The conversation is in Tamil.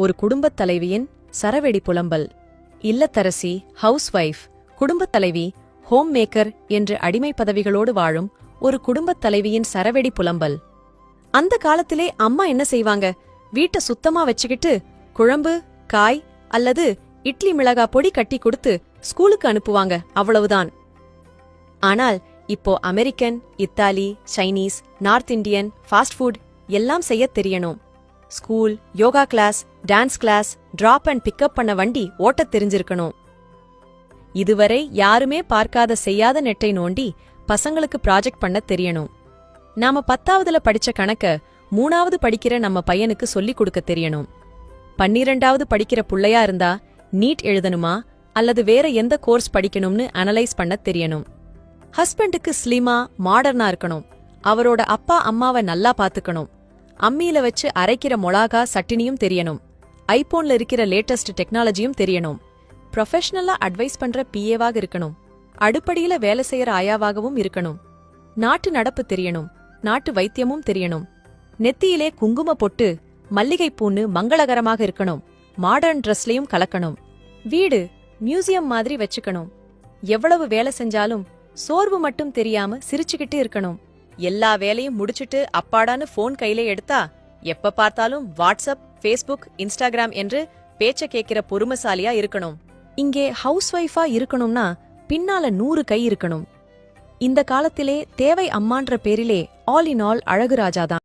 ஒரு குடும்பத் தலைவியின் சரவெடி புலம்பல். இல்லத்தரசி ஹவுஸ் ஒய்ஃப் குடும்பத் தலைவி ஹோம் மேக்கர் என்று அடிமை பதவிகளோடு வாழும் ஒரு குடும்பத் தலைவியின் சரவெடி புலம்பல். அந்த காலத்திலே அம்மா என்ன செய்வாங்க? வீட்டை சுத்தமா வச்சுக்கிட்டு குழம்பு காய் அல்லது இட்லி மிளகா பொடி கட்டி கொடுத்து ஸ்கூலுக்கு அனுப்புவாங்க. அவ்வளவுதான். ஆனால் இப்போ American Italy Chinese North Indian fast food எல்லாம் செய்யத் தெரியணும். School yoga class dance class drop and pickup பண்ண வண்டி ஓட்டத் தெரிஞ்சிருக்கணும். இதுவரை யாருமே பார்க்காத செய்யாத நெட்டை நோண்டி பசங்களுக்கு ப்ராஜெக்ட் பண்ண தெரியணும். நாம பத்தாவதுல படிச்ச கணக்க மூணாவது படிக்கிற நம்ம பையனுக்கு சொல்லிக் கொடுக்க தெரியணும். பன்னிரெண்டாவது படிக்கிற புள்ளையா இருந்தா நீட் எழுதணுமா? அல்லது வேற எந்த கோர்ஸ் படிக்கணும்னு அனலைஸ் பண்ண தெரியணும். ஹஸ்பண்டுக்கு ஸ்லிமா மாடர்னா இருக்கணும். அவரோட அப்பா அம்மாவை நல்லா பாத்துக்கணும் அம்மியில வச்சு அரைக்கிற மொளாகா சட்டினியும் தெரியணும். ஐபோன்ல இருக்கிற லேட்டஸ்ட் டெக்னாலஜியும் தெரியணும். ப்ரொஃபஷனலா அட்வைஸ் பண்ற பிஏவாக இருக்கணும். அடுப்படியில வேலை செய்யற ஆயாவாகவும் இருக்கணும். நாட்டு நடப்பு தெரியணும். நாட்டு வைத்தியமும் தெரியணும். நெத்தியிலே குங்கும பொட்டு மல்லிகைப்பூன்னு மங்களகரமாக இருக்கணும். மாடர்ன் ட்ரெஸ்லயும் கலக்கணும். வீடு மியூசியம் மாதிரி வச்சுக்கணும். எவ்வளவு வேலை செஞ்சாலும் சோர்வு மட்டும் தெரியாம சிரிச்சுக்கிட்டு இருக்கணும். எல்லா வேலையும் முடிச்சிட்டு அப்பாடான்னு போன் கையிலே எடுத்தா எப்ப பார்த்தாலும் வாட்ஸ்அப் ஃபேஸ்புக் இன்ஸ்டாகிராம் என்று பேச்ச கேட்கிற பொறுமசாலியா இருக்கணும். இங்கே ஹவுஸ் ஒய்ஃபா இருக்கணும்னா பின்னால நூறு கை இருக்கணும். இந்த காலத்திலே தேவை அம்மான்ற பேரிலே ஆல் இன் ஆல் அழகுராஜாதான்